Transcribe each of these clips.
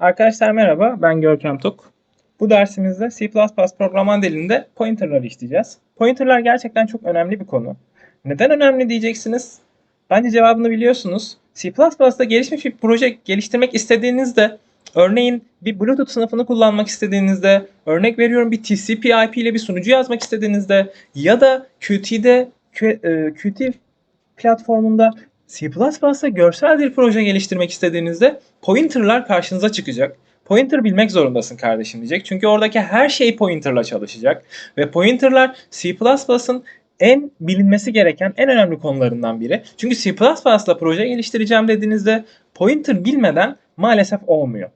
Arkadaşlar merhaba, ben Görkem Tok. Bu dersimizde C++ programlama dilinde pointerları işleyeceğiz. Pointerlar gerçekten çok önemli bir konu. Neden önemli diyeceksiniz? Bence cevabını biliyorsunuz. C++'da gelişmiş bir proje geliştirmek istediğinizde, örneğin bir Bluetooth sınıfını kullanmak istediğinizde, örnek veriyorum bir TCP/IP ile bir sunucu yazmak istediğinizde ya da Qt'de e, Qt platformunda C++'da görsel bir proje geliştirmek istediğinizde pointerlar karşınıza çıkacak. Pointer bilmek zorundasın kardeşim diyecek. Çünkü oradaki her şey pointerla çalışacak. Ve pointerlar C++'ın en bilinmesi gereken en önemli konularından biri. Çünkü C++'la proje geliştireceğim dediğinizde pointer bilmeden maalesef olmuyor.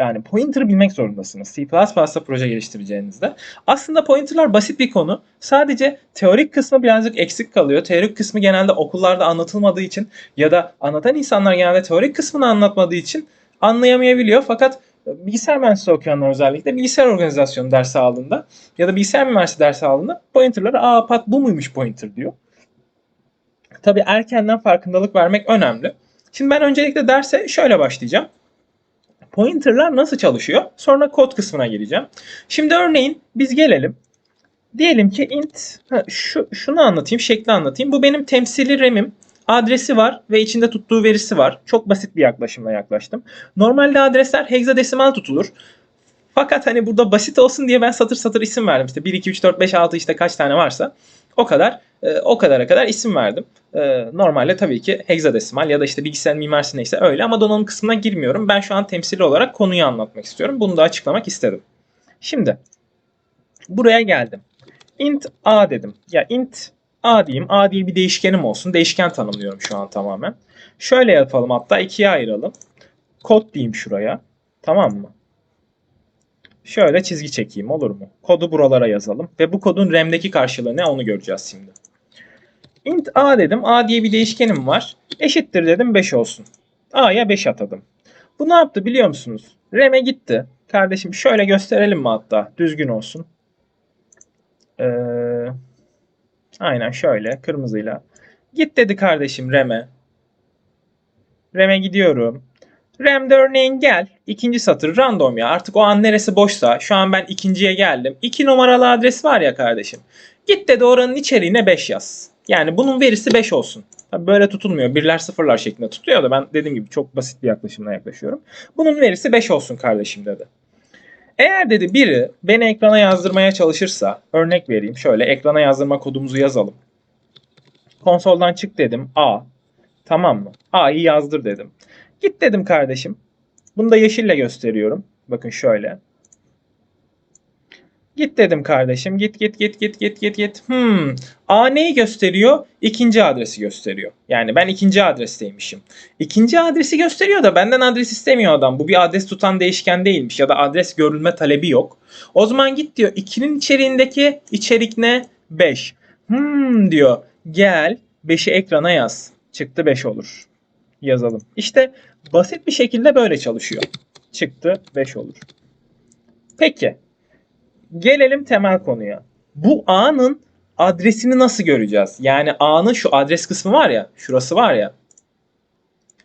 Yani pointer bilmek zorundasınız C++'la proje geliştireceğinizde. Aslında pointerlar basit bir konu. Sadece teorik kısmı birazcık eksik kalıyor. Teorik kısmı genelde okullarda anlatılmadığı için ya da anlatan insanlar genelde teorik kısmını anlatmadığı için anlayamayabiliyor. Fakat bilgisayar mühendisliği okuyanlar özellikle bilgisayar organizasyonu dersi aldığında ya da bilgisayar mühendisliği dersi aldığında pointerlara aa pat bu muymuş pointer diyor. Tabii erkenden farkındalık vermek önemli. Şimdi ben öncelikle derse şöyle başlayacağım. Pointerlar nasıl çalışıyor? Sonra kod kısmına geleceğim. Şimdi örneğin biz gelelim. Diyelim ki int ha, şu şunu anlatayım, şekli anlatayım. Bu benim temsili RAM'im. Adresi var ve içinde tuttuğu verisi var. Çok basit bir yaklaşımla yaklaştım. Normalde adresler hexadesimal tutulur. Fakat hani burada basit olsun diye ben satır satır isim verdim. İşte 1 2 3 4 5 6 işte kaç tane varsa o kadar e, o kadara kadar isim verdim. E, normalde tabii ki hexadesimal ya da işte bilgisayar mimarisi neyse öyle ama donanım kısmına girmiyorum. Ben şu an temsili olarak konuyu anlatmak istiyorum. Bunu da açıklamak istedim. Şimdi buraya geldim. int a dedim. Ya int a diyeyim. A diye bir değişkenim olsun. Değişken tanımlıyorum şu an tamamen. Şöyle yapalım hatta ikiye ayıralım. Kod diyeyim şuraya. Tamam mı? Şöyle çizgi çekeyim olur mu? Kodu buralara yazalım. Ve bu kodun RAM'deki karşılığı ne onu göreceğiz şimdi. İnt a dedim. a diye bir değişkenim var. Eşittir dedim 5 olsun. a'ya 5 atadım. Bu ne yaptı biliyor musunuz? RAM'e gitti. Kardeşim şöyle gösterelim mi hatta? Düzgün olsun. Ee, aynen şöyle kırmızıyla. Git dedi kardeşim RAM'e. RAM'e gidiyorum. RAM'de örneğin gel. ikinci satır random ya. Artık o an neresi boşsa. Şu an ben ikinciye geldim. 2 numaralı adres var ya kardeşim. Git dedi oranın içeriğine 5 yaz. Yani bunun verisi 5 olsun. Tabii böyle tutulmuyor. Birler sıfırlar şeklinde tutuluyor da ben dediğim gibi çok basit bir yaklaşımla yaklaşıyorum. Bunun verisi 5 olsun kardeşim dedi. Eğer dedi biri beni ekrana yazdırmaya çalışırsa örnek vereyim. Şöyle ekrana yazdırma kodumuzu yazalım. Konsoldan çık dedim. A. Tamam mı? A'yı yazdır dedim. Git dedim kardeşim. Bunu da yeşille gösteriyorum. Bakın şöyle. Git dedim kardeşim. Git git git git git git git. Hmm. A neyi gösteriyor? İkinci adresi gösteriyor. Yani ben ikinci adresteymişim. İkinci adresi gösteriyor da benden adres istemiyor adam. Bu bir adres tutan değişken değilmiş ya da adres görülme talebi yok. O zaman git diyor. 2'nin içeriğindeki içerik ne? 5. Hmm diyor. Gel 5'i ekrana yaz. Çıktı 5 olur. Yazalım. İşte basit bir şekilde böyle çalışıyor. Çıktı 5 olur. Peki. Gelelim temel konuya. Bu A'nın adresini nasıl göreceğiz? Yani A'nın şu adres kısmı var ya, şurası var ya.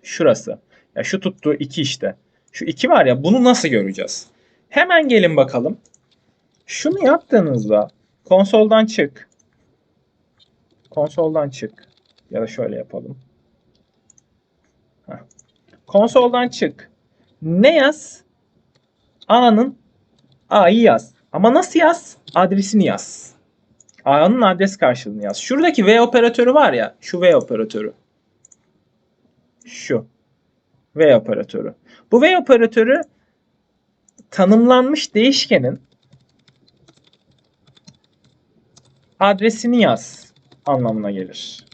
Şurası. Ya şu tuttuğu 2 işte. Şu 2 var ya bunu nasıl göreceğiz? Hemen gelin bakalım. Şunu yaptığınızda konsoldan çık. Konsoldan çık. Ya da şöyle yapalım. Heh. Konsoldan çık. Ne yaz? A'nın A'yı yaz. Ama nasıl yaz? Adresini yaz. A'nın adres karşılığını yaz. Şuradaki V operatörü var ya. Şu V operatörü. Şu. V operatörü. Bu V operatörü tanımlanmış değişkenin adresini yaz anlamına gelir.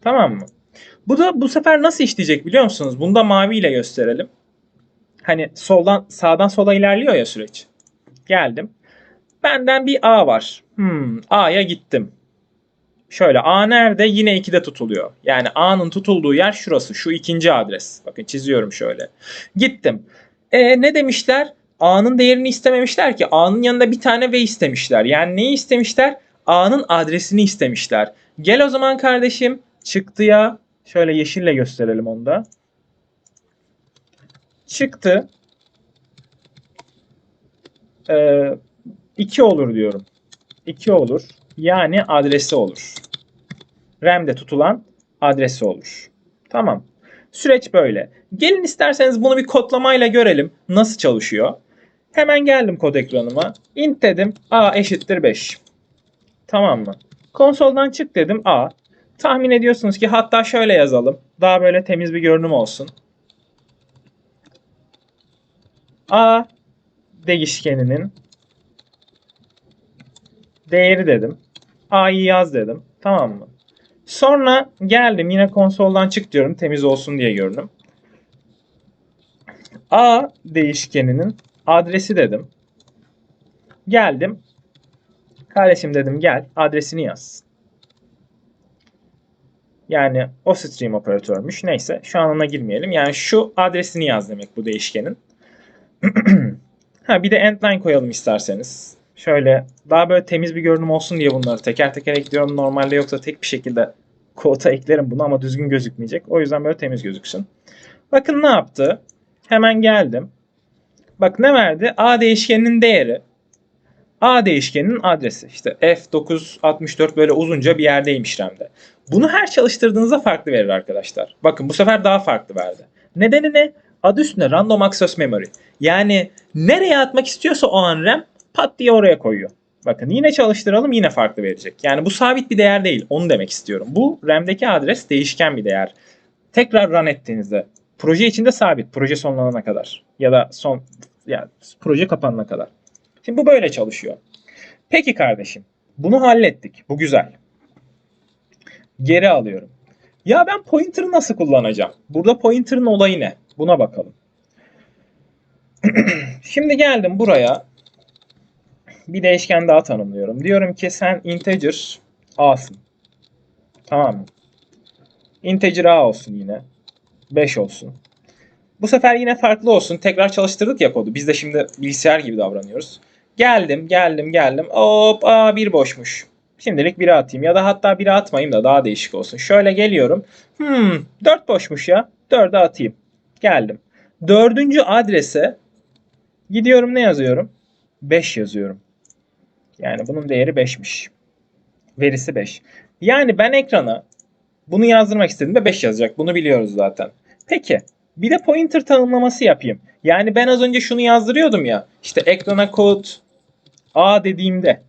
Tamam mı? Bu da bu sefer nasıl işleyecek biliyor musunuz? Bunu da mavi ile gösterelim. Hani soldan sağdan sola ilerliyor ya süreç. Geldim. Benden bir A var. Hmm, A'ya gittim. Şöyle A nerede? Yine 2'de tutuluyor. Yani A'nın tutulduğu yer şurası. Şu ikinci adres. Bakın çiziyorum şöyle. Gittim. E ne demişler? A'nın değerini istememişler ki. A'nın yanında bir tane V istemişler. Yani neyi istemişler? A'nın adresini istemişler. Gel o zaman kardeşim çıktıya şöyle yeşille gösterelim onu da. çıktı e, 2 olur diyorum. 2 olur. Yani adresi olur. RAM'de tutulan adresi olur. Tamam. Süreç böyle. Gelin isterseniz bunu bir kodlamayla görelim. Nasıl çalışıyor? Hemen geldim kod ekranıma. int dedim. A eşittir 5. Tamam mı? Konsoldan çık dedim. A. Tahmin ediyorsunuz ki hatta şöyle yazalım. Daha böyle temiz bir görünüm olsun. A değişkeninin değeri dedim. A'yı yaz dedim. Tamam mı? Sonra geldim yine konsoldan çık diyorum temiz olsun diye görünüm. A değişkeninin adresi dedim. Geldim. Kardeşim dedim gel adresini yaz. Yani o stream operatörmüş. Neyse şu an ona girmeyelim. Yani şu adresini yaz demek bu değişkenin. ha bir de endline koyalım isterseniz. Şöyle daha böyle temiz bir görünüm olsun diye bunları teker teker ekliyorum. Normalde yoksa tek bir şekilde kota eklerim bunu ama düzgün gözükmeyecek. O yüzden böyle temiz gözüksün. Bakın ne yaptı? Hemen geldim. Bak ne verdi? A değişkeninin değeri. A değişkeninin adresi. İşte F964 böyle uzunca bir yerdeymiş RAM'de. Bunu her çalıştırdığınızda farklı verir arkadaşlar. Bakın bu sefer daha farklı verdi. Nedeni ne? Adı üstünde Random Access Memory. Yani nereye atmak istiyorsa o an RAM pat diye oraya koyuyor. Bakın yine çalıştıralım yine farklı verecek. Yani bu sabit bir değer değil. Onu demek istiyorum. Bu RAM'deki adres değişken bir değer. Tekrar run ettiğinizde proje içinde sabit. Proje sonlanana kadar. Ya da son yani proje kapanana kadar. Şimdi bu böyle çalışıyor. Peki kardeşim. Bunu hallettik. Bu güzel. Geri alıyorum. Ya ben pointer'ı nasıl kullanacağım? Burada pointer'ın olayı ne? Buna bakalım. Şimdi geldim buraya. Bir değişken daha tanımlıyorum. Diyorum ki sen integer a'sın. Tamam mı? Integer a olsun yine. 5 olsun. Bu sefer yine farklı olsun. Tekrar çalıştırdık ya kodu. Biz de şimdi bilgisayar gibi davranıyoruz. Geldim, geldim, geldim. Hop, aa bir boşmuş. Şimdilik biri atayım ya da hatta biri atmayayım da daha değişik olsun. Şöyle geliyorum. Hmm, 4 boşmuş ya. 4'e atayım. Geldim. Dördüncü adrese gidiyorum ne yazıyorum? 5 yazıyorum. Yani bunun değeri 5'miş. Verisi 5. Yani ben ekrana bunu yazdırmak istediğimde 5 yazacak. Bunu biliyoruz zaten. Peki bir de pointer tanımlaması yapayım. Yani ben az önce şunu yazdırıyordum ya. İşte ekrana kod A dediğimde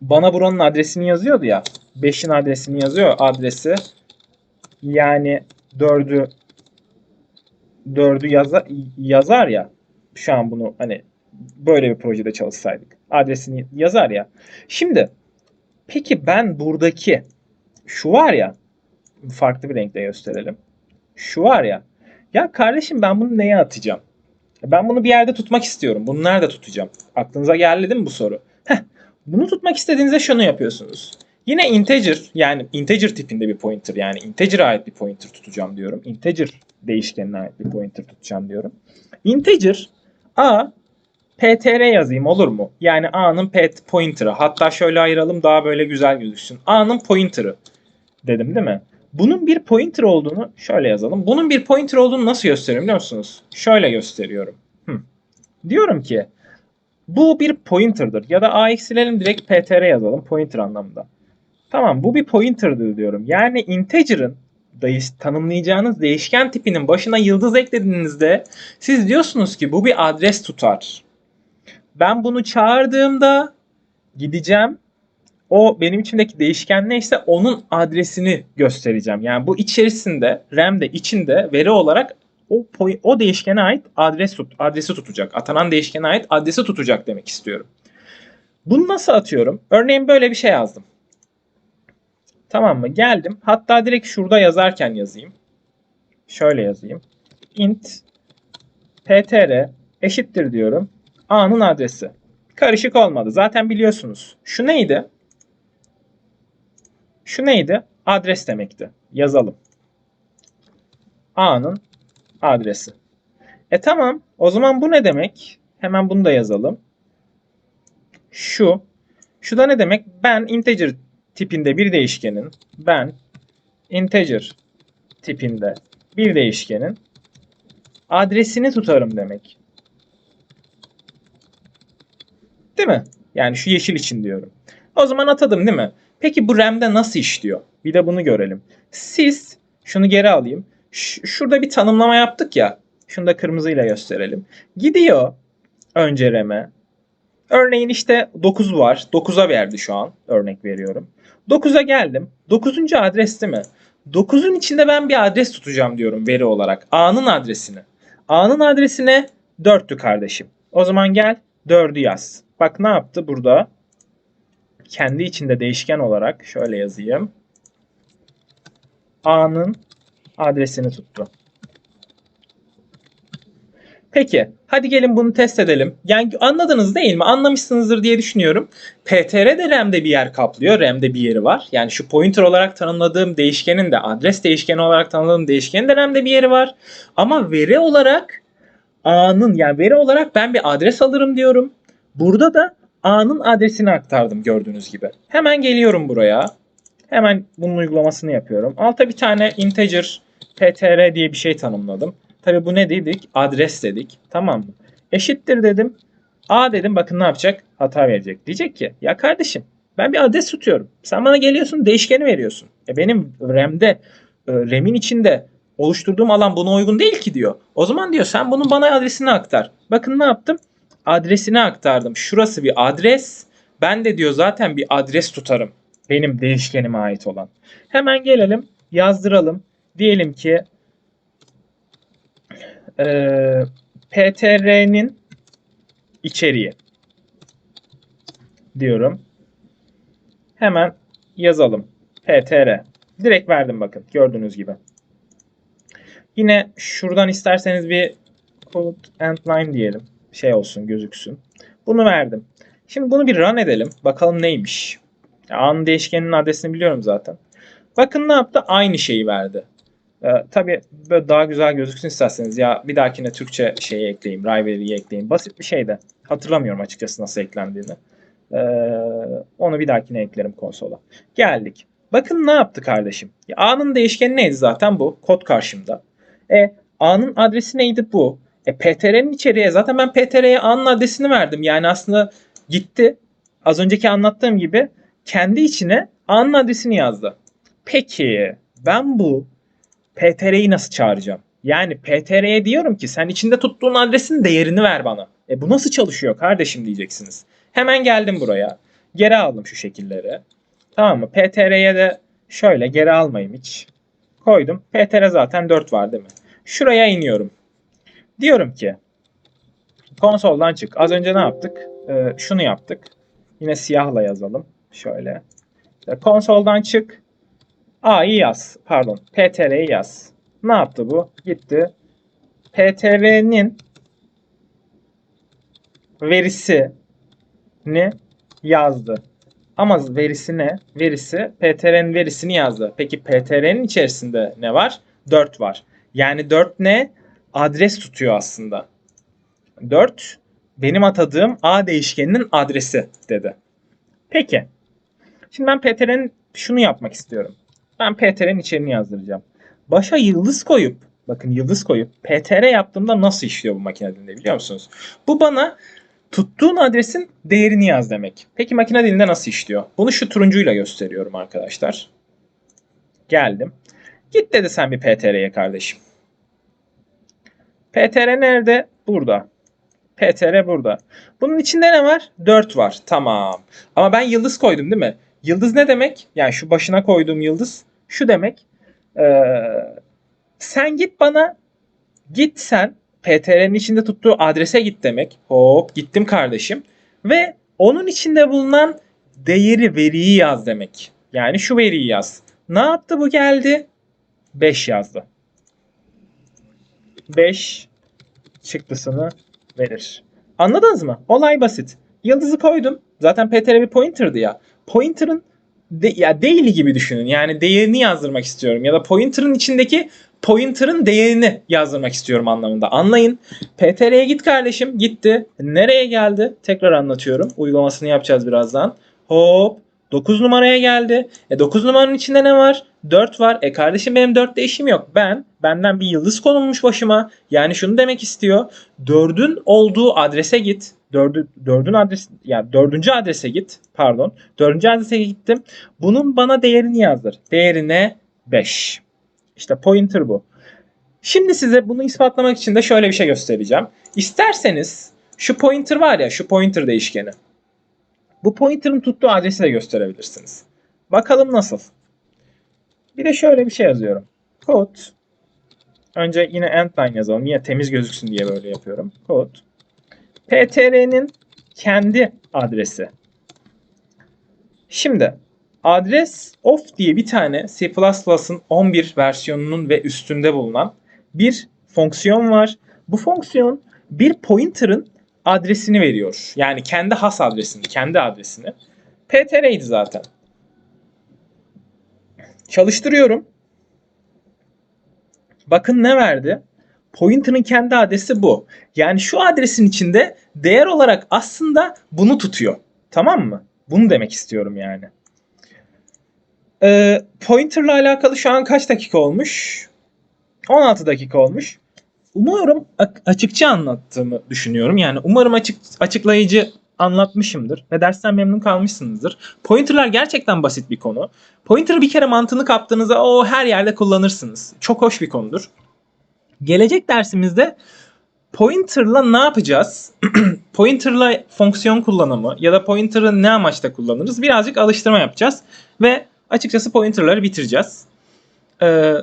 bana buranın adresini yazıyordu ya. 5'in adresini yazıyor. Adresi yani 4'ü 4'ü yaza, yazar ya. Şu an bunu hani böyle bir projede çalışsaydık. Adresini yazar ya. Şimdi peki ben buradaki şu var ya farklı bir renkle gösterelim. Şu var ya. Ya kardeşim ben bunu neye atacağım? Ben bunu bir yerde tutmak istiyorum. Bunu nerede tutacağım? Aklınıza geldi değil mi bu soru? Heh, bunu tutmak istediğinizde şunu yapıyorsunuz. Yine integer yani integer tipinde bir pointer yani integer'a ait bir pointer tutacağım diyorum. Integer değişkenine ait bir pointer tutacağım diyorum. Integer a ptr yazayım olur mu? Yani a'nın pointer'ı. Hatta şöyle ayıralım daha böyle güzel gözüksün. a'nın pointer'ı dedim değil mi? Bunun bir pointer olduğunu şöyle yazalım. Bunun bir pointer olduğunu nasıl gösteriyorum biliyor musunuz? Şöyle gösteriyorum. Hı. Diyorum ki bu bir pointer'dır. Ya da a eksilelim direkt ptr yazalım pointer anlamında. Tamam bu bir pointer'dır diyorum. Yani integer'ın tanımlayacağınız değişken tipinin başına yıldız eklediğinizde siz diyorsunuz ki bu bir adres tutar. Ben bunu çağırdığımda gideceğim o benim içimdeki değişken neyse onun adresini göstereceğim. Yani bu içerisinde RAM'de içinde veri olarak o o değişkene ait adres tut adresi tutacak. Atanan değişkene ait adresi tutacak demek istiyorum. Bunu nasıl atıyorum? Örneğin böyle bir şey yazdım. Tamam mı? Geldim. Hatta direkt şurada yazarken yazayım. Şöyle yazayım. int ptr eşittir diyorum. a'nın adresi. Karışık olmadı. Zaten biliyorsunuz. Şu neydi? Şu neydi? Adres demekti. Yazalım. A'nın adresi. E tamam. O zaman bu ne demek? Hemen bunu da yazalım. Şu. Şu da ne demek? Ben integer tipinde bir değişkenin ben integer tipinde bir değişkenin adresini tutarım demek. Değil mi? Yani şu yeşil için diyorum. O zaman atadım değil mi? Peki bu RAM'de nasıl işliyor? Bir de bunu görelim. Siz şunu geri alayım. Ş- şurada bir tanımlama yaptık ya. Şunu da kırmızıyla gösterelim. Gidiyor önce RAM'e. Örneğin işte 9 var. 9'a verdi şu an. Örnek veriyorum. 9'a geldim. 9. adres değil mi? 9'un içinde ben bir adres tutacağım diyorum veri olarak. A'nın adresini. A'nın adresine 4'tü kardeşim. O zaman gel 4'ü yaz. Bak ne yaptı burada? Kendi içinde değişken olarak şöyle yazayım. A'nın adresini tuttu. Peki, hadi gelin bunu test edelim. Yani anladınız değil mi? Anlamışsınızdır diye düşünüyorum. PTR de RAM'de bir yer kaplıyor. RAM'de bir yeri var. Yani şu pointer olarak tanımladığım değişkenin de adres değişkeni olarak tanımladığım değişkenin de RAM'de bir yeri var. Ama veri olarak A'nın yani veri olarak ben bir adres alırım diyorum. Burada da A'nın adresini aktardım gördüğünüz gibi. Hemen geliyorum buraya. Hemen bunun uygulamasını yapıyorum. Alta bir tane integer ptr diye bir şey tanımladım. Tabi bu ne dedik? Adres dedik. Tamam mı? Eşittir dedim. A dedim bakın ne yapacak? Hata verecek. Diyecek ki ya kardeşim ben bir adres tutuyorum. Sen bana geliyorsun değişkeni veriyorsun. E benim RAM'de e, RAM'in içinde oluşturduğum alan buna uygun değil ki diyor. O zaman diyor sen bunun bana adresini aktar. Bakın ne yaptım? Adresini aktardım. Şurası bir adres. Ben de diyor zaten bir adres tutarım. Benim değişkenime ait olan. Hemen gelelim yazdıralım. Diyelim ki e, PTR'nin içeriği diyorum. Hemen yazalım. PTR. Direkt verdim bakın gördüğünüz gibi. Yine şuradan isterseniz bir code end line diyelim. Şey olsun gözüksün. Bunu verdim. Şimdi bunu bir run edelim. Bakalım neymiş. A'nın değişkeninin adresini biliyorum zaten. Bakın ne yaptı? Aynı şeyi verdi. Ee, tabii böyle daha güzel gözüksün isterseniz ya bir dahakine Türkçe şeyi ekleyeyim, rivalry'yi ekleyeyim. Basit bir şey de. Hatırlamıyorum açıkçası nasıl eklendiğini. Ee, onu bir dahakine eklerim konsola. Geldik. Bakın ne yaptı kardeşim? Ya, A'nın değişkeni neydi zaten bu? Kod karşımda. E A'nın adresi neydi bu? E PTR'nin içeriğe zaten ben PTR'ye A'nın adresini verdim. Yani aslında gitti. Az önceki anlattığım gibi kendi içine A'nın adresini yazdı. Peki ben bu PTR'yi nasıl çağıracağım? Yani PTR'ye diyorum ki sen içinde tuttuğun adresin değerini ver bana. E bu nasıl çalışıyor kardeşim diyeceksiniz. Hemen geldim buraya. Geri aldım şu şekilleri. Tamam mı? PTR'ye de şöyle geri almayayım hiç. Koydum. PTR zaten 4 var değil mi? Şuraya iniyorum. Diyorum ki konsoldan çık. Az önce ne yaptık? Ee, şunu yaptık. Yine siyahla yazalım. Şöyle. İşte konsoldan çık. A'yı yaz. Pardon. PTR'yi yaz. Ne yaptı bu? Gitti. PTR'nin verisini yazdı. Ama verisi ne? Verisi PTR'nin verisini yazdı. Peki PTR'nin içerisinde ne var? 4 var. Yani 4 ne? Adres tutuyor aslında. 4 benim atadığım A değişkeninin adresi dedi. Peki. Şimdi ben PTR'nin şunu yapmak istiyorum. Ben PTR'nin içeriğini yazdıracağım. Başa yıldız koyup bakın yıldız koyup PTR yaptığımda nasıl işliyor bu makine dilinde biliyor musunuz? Bu bana tuttuğun adresin değerini yaz demek. Peki makine dilinde nasıl işliyor? Bunu şu turuncuyla gösteriyorum arkadaşlar. Geldim. Git dedi sen bir PTR'ye kardeşim. PTR nerede? Burada. PTR burada. Bunun içinde ne var? 4 var. Tamam. Ama ben yıldız koydum değil mi? Yıldız ne demek? Yani şu başına koyduğum yıldız şu demek. Ee, sen git bana git sen PTR'nin içinde tuttuğu adrese git demek. Hop gittim kardeşim. Ve onun içinde bulunan değeri veriyi yaz demek. Yani şu veriyi yaz. Ne yaptı bu geldi? 5 yazdı. 5 çıktısını verir. Anladınız mı? Olay basit. Yıldızı koydum. Zaten PTR bir pointer'dı ya. Pointer'ın de, ya değili gibi düşünün. Yani değerini yazdırmak istiyorum. Ya da pointer'ın içindeki pointer'ın değerini yazdırmak istiyorum anlamında. Anlayın. PTR'ye git kardeşim. Gitti. Nereye geldi? Tekrar anlatıyorum. Uygulamasını yapacağız birazdan. Hop. 9 numaraya geldi. E 9 numaranın içinde ne var? 4 var. E kardeşim benim 4'te işim yok. Ben benden bir yıldız konulmuş başıma. Yani şunu demek istiyor. 4'ün olduğu adrese git. 4'ü 4'ün adres ya 4. adrese git. Pardon. 4. adrese gittim. Bunun bana değerini yazdır. Değerine 5. İşte pointer bu. Şimdi size bunu ispatlamak için de şöyle bir şey göstereceğim. İsterseniz şu pointer var ya şu pointer değişkeni. Bu pointer'ın tuttuğu adresi de gösterebilirsiniz. Bakalım nasıl. Bir de şöyle bir şey yazıyorum. Code. Önce yine endline yazalım. Yine temiz gözüksün diye böyle yapıyorum. Code. PTR'nin kendi adresi. Şimdi adres of diye bir tane C++'ın 11 versiyonunun ve üstünde bulunan bir fonksiyon var. Bu fonksiyon bir pointer'ın adresini veriyor. Yani kendi has adresini, kendi adresini. PTR'ydi zaten. Çalıştırıyorum. Bakın ne verdi? Pointer'ın kendi adresi bu. Yani şu adresin içinde değer olarak aslında bunu tutuyor. Tamam mı? Bunu demek istiyorum yani. Ee, pointer'la alakalı şu an kaç dakika olmuş? 16 dakika olmuş. A- açıkça anlattığımı düşünüyorum. Yani umarım açık açıklayıcı anlatmışımdır ve dersten memnun kalmışsınızdır. Pointer'lar gerçekten basit bir konu. Pointer'ı bir kere mantığını kaptığınızda o her yerde kullanırsınız. Çok hoş bir konudur. Gelecek dersimizde pointer'la ne yapacağız? pointer'la fonksiyon kullanımı ya da pointer'ı ne amaçla kullanırız? Birazcık alıştırma yapacağız ve açıkçası pointer'ları bitireceğiz. Ee,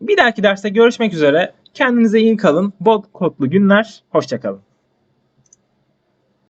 bir dahaki derste görüşmek üzere. Kendinize iyi kalın. Bol kodlu günler. Hoşçakalın.